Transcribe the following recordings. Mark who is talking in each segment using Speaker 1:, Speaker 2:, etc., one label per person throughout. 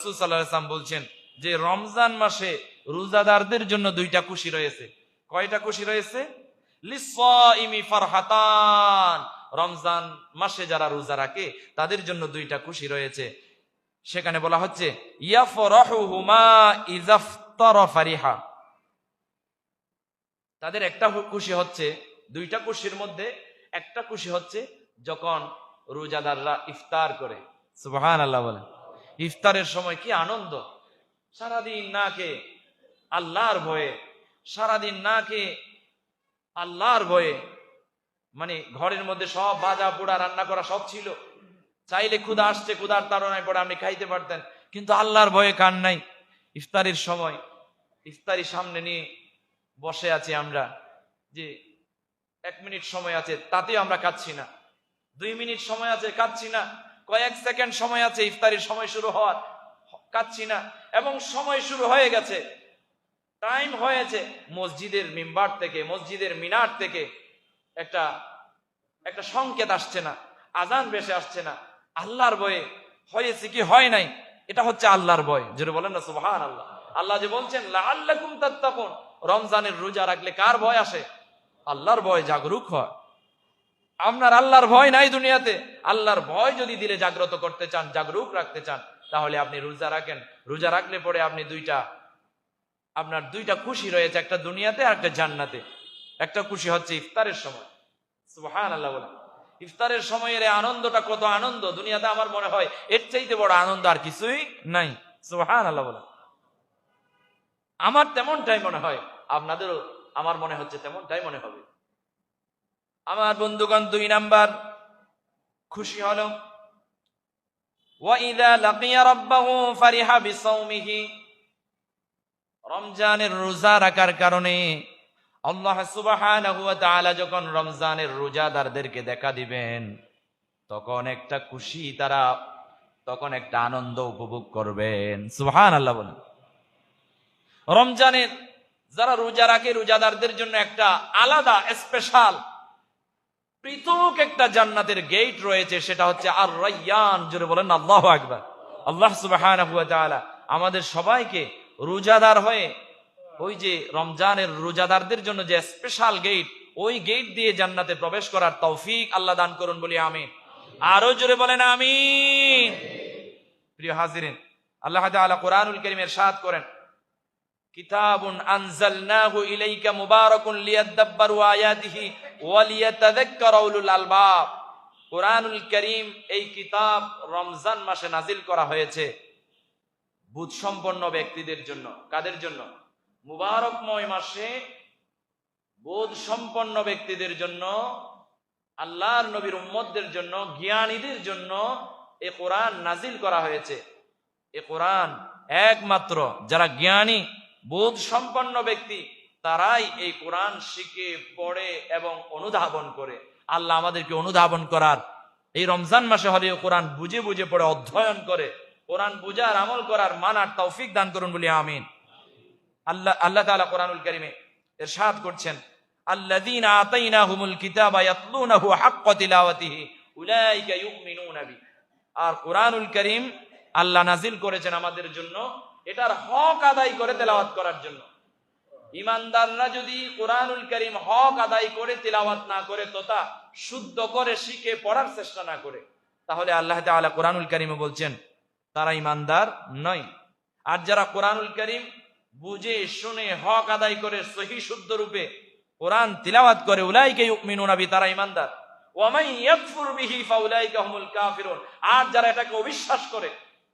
Speaker 1: রাসূল সাল্লাল্লাহু আলাইহি ওয়াসাল্লাম বলছেন যে রমজান মাসে রোজাদারদের জন্য দুইটা খুশি রয়েছে। কয়টা খুশি রয়েছে? রমজান মাসে যারা রোজা রাখে, তাদের জন্য দুইটা খুশি রয়েছে। সেখানে বলা হচ্ছে তাদের একটা খুশি হচ্ছে, দুইটা খুশির মধ্যে একটা খুশি হচ্ছে যখন রোজাদাররা ইফতার করে। সুবহান আল্লাহ বলে ইফতারের সময় কি আনন্দ? সারাদিন না কে আল্লাহর ভয়ে, সারাদিন না কে আল্লাহর ভয়ে মানে ঘরের মধ্যে সব বাজা পোড়া রান্না করা সব ছিল। চাইলে ক্ষুদা আসছে ক্ষুদার তাড়নায় পড়ে আপনি খাইতে পারতেন, কিন্তু আল্লাহর ভয়ে কান নাই। ইফতারির সময় ইফতারি সামনে নিয়ে বসে আছি আমরা, যে এক মিনিট সময় আছে, তাতেও আমরা কাচ্ছি না। দুই মিনিট সময় আছে, কাঁদছি না। কয়েক সেকেন্ড সময় আছে, ইফতারির সময় শুরু হওয়ার। কাচ্ছি না। এবং সময় শুরু হয়ে গেছে। টাইম হয়েছে মসজিদের মিম্বার থেকে, মসজিদের মিনার থেকে একটা একটা সংকেত আসছে না, আজান বেশে আসছে না। আল্লাহর ভয়ে হয়েছে কি, হয় নাই? এটা হচ্ছে আল্লাহর ভয়। যেটা বলেন না সুবহান আল্লাহ আল্লাহ যে বলছেন, লাআল্লাকুম তখন রমজানের রোজা রাখলে কার ভয় আসে? আল্লাহর ভয় জাগরুক হয়। আপনার আল্লাহর ভয় নাই দুনিয়াতে। আল্লাহর ভয় যদি দিলে জাগ্রত করতে চান, জাগরুক রাখতে চান, তাহলে আপনি রোজা রাখেন। রোজা রাখলে পরে আপনি দুইটা, আপনার দুইটা খুশি রয়েছে, একটা দুনিয়াতে আর একটা জান্নাতে। একটা খুশি হচ্ছে ইফতারের সময়। সুবহান আল্লাহ বলে ইফতারের সময়ের আনন্দটা কত আনন্দ, দুনিয়াতে আমার মনে হয় এর চাইতে বড় আনন্দ আর কিছুই নাই। সুবহান আল্লাহ বলে আমার তেমনটাই মনে হয়, আপনাদেরও, আমার মনে হচ্ছে তেমনটাই মনে হবে। আমার বন্ধুগণ, দুই নাম্বার, খুশি হল। রমজানের রোজা রাখার কারণে আল্লাহ সুবাহ যখন রমজানের রোজাদারদেরকে দেখা দিবেন, তখন একটা খুশি তারা, তখন একটা আনন্দ উপভোগ করবেন। সুহান আল্লাহ বলেন। রমজানের, যারা রোজা রাখে, রোজাদারদের জন্য একটা আলাদা স্পেশাল পৃথক একটা জান্নাতের গেট রয়েছে, সেটা হচ্ছে আর রাইয়ান জোরে বলেন, আল্লাহ আকবার। আল্লাহ তাআলা আমাদের সবাইকে রোজাদার হয়ে, ওই যে রমজানের রোজাদারদের জন্য যে স্পেশাল গেট ওই গেট দিয়ে জান্নাতে প্রবেশ করার তৌফিক আল্লাহ দান করুন বলি আমি আরও জোরে বলেন আমি প্রিয় হাজিরিন, আল্লাহ তাআলা কোরআনুল কারীমের সাথ করেন, কিতাবুন আনজালনাহু ইলাইকা মুবারাকুন লিয়াদাব্বারু আয়াতিহি আলবাব। কোরআনুল করিম এই কিতাব রমজান মাসে নাজিল করা হয়েছে বুধ সম্পন্ন ব্যক্তিদের জন্য। কাদের জন্য? মুবারকময় মাসে বোধ সম্পন্ন ব্যক্তিদের জন্য, আল্লাহর নবীর উম্মতদের জন্য, জ্ঞানীদের জন্য এ কোরআন নাজিল করা হয়েছে। এ কোরআন একমাত্র যারা জ্ঞানী বোধ সম্পন্ন ব্যক্তি তারাই এই কোরআন শিখে, পড়ে এবং অনুধাবন করে। আল্লাহ আমাদেরকে অনুধাবন করার। এই রমজান মাসে হলেও কোরআন বুঝে বুঝে পড়ে, অধ্যয়ন করে। কোরআন বুঝার, আমল করার মানার তৌফিক দান করুন বলি, আমিন। আল্লাহ আল্লাহ তাআলা কোরআনুল কারীমে ইরশাদ করছেন, আল্লাযীনা আতাইনাহুমুল কিতাবা ইয়াতলুনাহু হাক্কা তিলাওয়াতিহি, উলাইকা ইউমিনুনা বি। আর কোরআনুল করিম আল্লাহ নাজিল করেছেন আমাদের জন্য। এটার হক আদায় করে তেলাওয়াত করার জন্য। ইমানদাররা যদি কোরআনুল করিম হক আদায় করে, তেলাওয়াত না করে, তথা শুদ্ধ করে, শিখে, পড়ার চেষ্টা না করে, তাহলে আল্লাহ তাআলা কোরআনুল করিমে বলছেন, তারা ইমানদার নয়। আর যারা কোরআনুল করিম বুঝে, শুনে, হক আদায় করে, সহি, শুদ্ধ রূপে কোরআন তিলাওয়াত করে, উলাইকে ইউমিনুনা বি, তারা ইমানদার। আর যারা এটাকে অবিশ্বাস করে,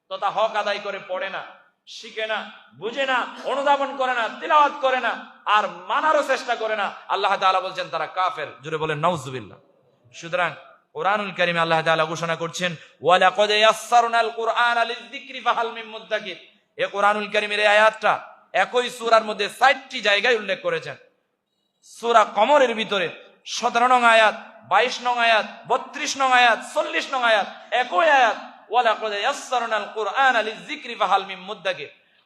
Speaker 1: তথা হক আদায় করে, পড়ে না শিখে না, বুঝে না, অনুধাবন করে না, তিলাওয়াত করে না, আর মানারও চেষ্টা করে না, আল্লাহ তাআলা বলছেন, তারা কাফের। জুড়ে বলেন, নাউজুবিল্লাহ। সুতরাং কোরআনুল কারিমে আল্লাহ তাআলা ঘোষণা করছেন, ওয়ালাকাদ ইয়াসসারনাল কুরআনা লিযিকরি ফাহাল মিন মুদ্দাকির। এ কোরআনুল কারিমের এই আয়াতটা একই সূরার মধ্যে 60টি জায়গায় উল্লেখ করেছেন। সূরা কমরের ভিতরে 17 নং আয়াত 22 নং আয়াত 32 নং আয়াত 40 নং আয়াত, একই আয়াত।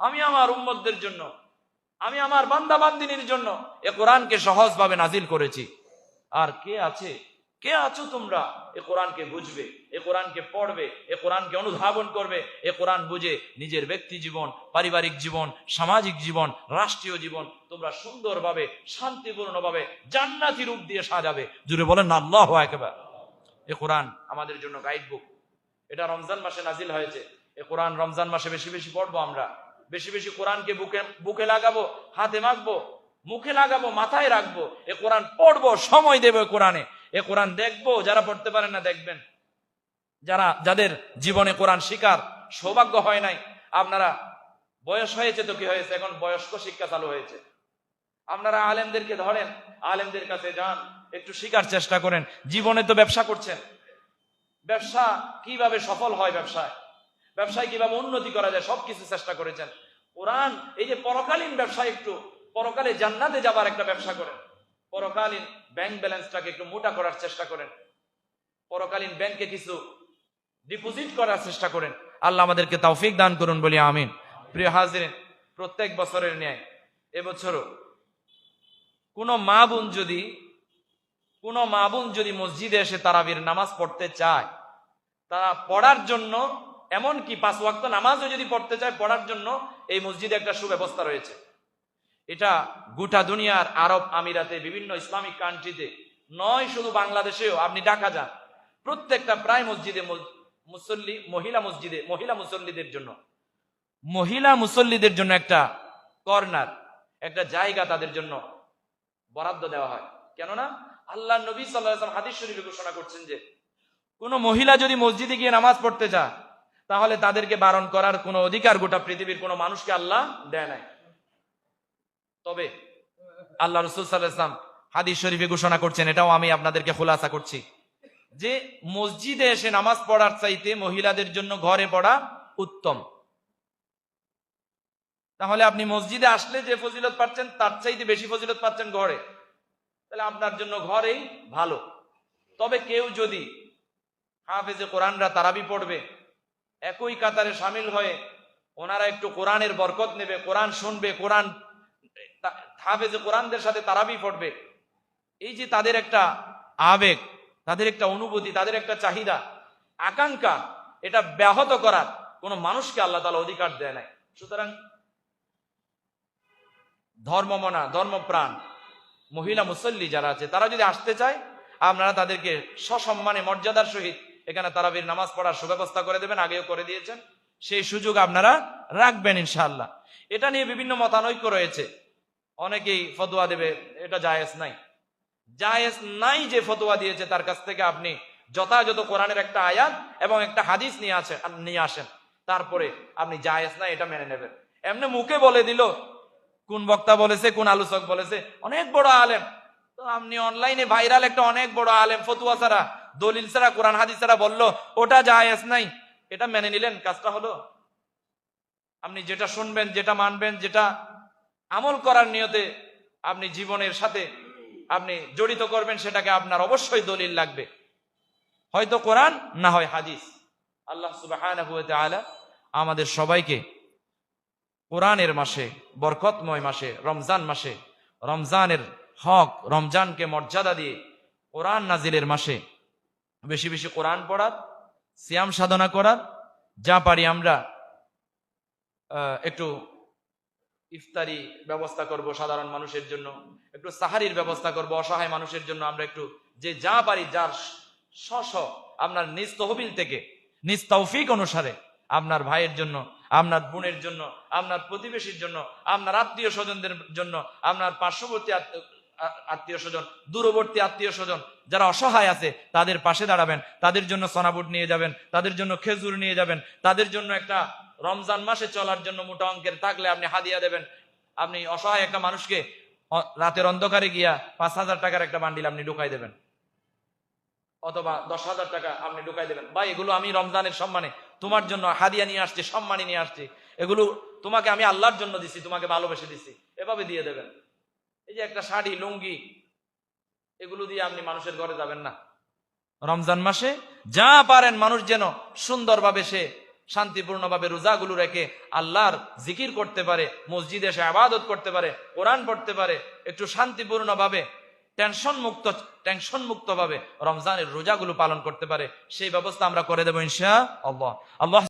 Speaker 1: আমি আমার উম্মতদের জন্য, আমি আমার বান্দা বান্দিনীর জন্য এ কোরআনকে সহজভাবে নাজিল করেছি। আর কে আছে কে আছো তোমরা? এ কোরআনকে বুঝবে, এ কোরআনকে পড়বে, এ কোরআনকে অনুধাবন করবে, এ কোরআন বুঝে নিজের ব্যক্তি জীবন, পারিবারিক জীবন, সামাজিক জীবন, রাষ্ট্রীয় জীবন তোমরা সুন্দরভাবে, শান্তিপূর্ণভাবে জান্নাতি রূপ দিয়ে সাজাবে। জুড়ে বলেন আল্লাহ একবার এ কোরআন আমাদের জন্য গাইড বুক এটা রমজান মাসে নাজিল হয়েছে। এ কোরআন রমজান মাসে বেশি বেশি পড়ব আমরা। বেশি বেশি কোরআনকে বুকে বুকে লাগাবো, হাতে মাখবো, মুখে লাগাবো, মাথায় রাখব। এ কোরআন পড়ব, সময় দেবো কোরআনে। এ কোরআন দেখব, যারা পড়তে পারেন না দেখবেন। যারা, যাদের জীবনে কোরআন শিকার, সৌভাগ্য হয় নাই, আপনারা বয়স হয়েছে তো কি হয়েছে? এখন বয়স্ক শিক্ষা চালু হয়েছে। আপনারা আলেমদেরকে ধরেন, আলেমদের কাছে যান, একটু শিকার চেষ্টা করেন। জীবনে তো ব্যবসা করছেন। ব্যবসা কীভাবে সফল হয় ব্যবসায়? ব্যবসায় কীভাবে উন্নতি করা যায়, সবকিছু চেষ্টা করেছেন। কোরআন, এই যে পরকালীন ব্যবসা একটু, পরকালে জান্নাতে যাবার একটা ব্যবসা করেন। পরকালীন ব্যাংক ব্যালেন্সটাকে একটু মোটা করার চেষ্টা করেন। পরকালীন ব্যাংকে কিছু ডিপোজিট করার চেষ্টা করেন। আল্লাহ আমাদেরকে তৌফিক দান করুন বলি আমিন। প্রিয় হাজির প্রত্যেক বছরের ন্যায় এবছরও কোনো মা বোন যদি, কোনো মা বোন যদি মসজিদে এসে তারাবির নামাজ পড়তে চায়, তারা পড়ার জন্য এমনকি পাঁচ ওয়াক্ত নামাজও যদি পড়তে চায়, পড়ার জন্য এই মসজিদে একটা সুব্যবস্থা রয়েছে। এটা গোটা দুনিয়ার আরব আমিরাতে, বিভিন্ন ইসলামিক কান্ট্রিতে নয় শুধু বাংলাদেশেও, আপনি ঢাকা যান। প্রত্যেকটা প্রায় মসজিদে মুসল্লি, মহিলা মসজিদে, মহিলা মুসল্লিদের জন্য। মহিলা মুসল্লিদের জন্য একটা কর্নার, একটা জায়গা তাদের জন্য বরাদ্দ দেওয়া হয়। কেননা, আল্লাহ নবী সাল্লাহ হাদিস শরীফে ঘোষণা করছেন যে, কোনো মহিলা যদি মসজিদে গিয়ে নামাজ পড়তে চায়, তাহলে তাদেরকে বারণ করার কোনো অধিকার গোটা পৃথিবীর কোনো মানুষকে আল্লাহ দেয় নাই। তবে আল্লাহ রসুল সাল্লাহাম হাদিস শরীফে ঘোষণা করছেন, এটাও আমি আপনাদেরকে খোলাসা করছি। যে মসজিদে এসে নামাজ পড়ার চাইতে মহিলাদের জন্য ঘরে পড়া উত্তম। তাহলে আপনি মসজিদে আসলে যে ফজিলত পাচ্ছেন, তার চাইতে বেশি ফজিলত পাচ্ছেন ঘরে। তাহলে আপনার জন্য ঘরেই ভালো। তবে কেউ যদি হাফেজে কোরআনরা তারাবি পড়বে, একই কাতারে সামিল হয়ে ওনারা একটু কোরআনের বরকত নেবে, কোরআন শুনবে, কোরআন হাফেজে কোরআনদের সাথে তারাবি পড়বে এই যে তাদের একটা আবেগ, তাদের একটা অনুভূতি, তাদের একটা চাহিদা, আকাঙ্ক্ষা, এটা ব্যাহত করার কোনো মানুষকে আল্লাহ তালা অধিকার দেয় নাই। সুতরাং ধর্মমনা, ধর্মপ্রাণ, মহিলা মুসল্লি যারা আছে, তারা যদি আসতে চায়, আপনারা তাদেরকে সসম্মানে, মর্যাদার সহিত এখানে তারাবির নামাজ পড়ার সুব্যবস্থা করে দেবেন, আগেও করে দিয়েছেন। সেই সুযোগ আপনারা রাখবেন ইনশাআল্লাহ। এটা নিয়ে বিভিন্ন মতানৈক্য রয়েছে। অনেকেই ফতোয়া দেবে, এটা জায়েজ নাই। জায়েজ নাই যে ফতোয়া দিয়েছে, তার কাছ থেকে আপনি যথাযথ কোরআনের একটা আয়াত এবং একটা হাদিস নিয়ে আসেন নিয়ে আসেন। তারপরে আপনি জায়েজ নাই, এটা মেনে নেবেন। এমনি মুখে বলে দিল, কোন বক্তা বলেছে, কোন আলোচক বলেছে, অনেক বড় আলেম। তো আপনি অনলাইনে ভাইরাল একটা অনেক বড় আলেম, ফতুয়া ছাড়া, দলিল ছাড়া, কোরআন, হাদিস ছাড়া বলল, ওটা জায়েজ নাই। এটা মেনে নিলেন, কাজটা হলো? আপনি যেটা শুনবেন, যেটা মানবেন, যেটা আমল করার নিয়তে আপনি জীবনের সাথে আপনি জড়িত করবেন, সেটাকে আপনার অবশ্যই দলিল লাগবে। হয়তো কোরআন, না হয় হাদিস। আল্লাহ সুবাহ আমাদের সবাইকে কোরআনের মাসে, বরকতময় মাসে, রমজান মাসে, রমজানের হক, রমজানকে মর্যাদা দিয়ে কোরআন নাজিলের মাসে বেশি বেশি কোরআন পড়ার, সিয়াম সাধনা করার, যা পারি আমরা একটু ইফতারি ব্যবস্থা করব সাধারণ মানুষের জন্য, একটু সাহারির ব্যবস্থা করব, অসহায় মানুষের জন্য আমরা একটু যে যা পারি, যার স্ব আপনার নিজ তহবিল থেকে, নিজ তৌফিক অনুসারে, আপনার ভাইয়ের জন্য, আপনার বোনের জন্য, আপনার প্রতিবেশীর জন্য, আপনার আত্মীয় স্বজনদের জন্য, আপনার পার্শ্ববর্তী আত্মীয় স্বজন, দূরবর্তী আত্মীয় স্বজন, যারা অসহায় আছে, তাদের পাশে দাঁড়াবেন, তাদের জন্য সোনাবুট নিয়ে যাবেন, তাদের জন্য খেজুর নিয়ে যাবেন, তাদের জন্য একটা রমজান মাসে চলার জন্য মোটা অঙ্কের থাকলে আপনি হাদিয়া দেবেন। আপনি অসহায় একটা মানুষকে রাতের অন্ধকারে গিয়া পাঁচ হাজার টাকার একটা বান্ডিল আপনি ঢুকাই দেবেন। অথবা দশ হাজার টাকা আপনি ঢুকাই দেবেন। ভাই, এগুলো আমি রমজানের সম্মানে তোমার জন্য হাদিয়া নিয়ে আসছি সম্মানী নিয়ে আসছি। এগুলো তোমাকে আমি আল্লাহর জন্য দিছি, তোমাকে ভালোবেসে দিছি। এভাবে দিয়ে দেবেন। এই যে একটা শাড়ি, লুঙ্গি, এগুলো দিয়ে আপনি মানুষের ঘরে যাবেন না। রমজান মাসে যা পারেন মানুষ যেন সুন্দরভাবে সে শান্তিপূর্ণভাবে রোজাগুলো রেখে আল্লাহর জিকির করতে পারে, মসজিদে এসে আবাদত করতে পারে, কোরআন পড়তে পারে, একটু শান্তিপূর্ণভাবে টেনশন মুক্ত টেনশন মুক্ত ভাবে রমজানের রোজাগুলো পালন করতে পারে, সেই ব্যবস্থা আমরা করে দেবো ইনশা আল্লাহ আল্লাহ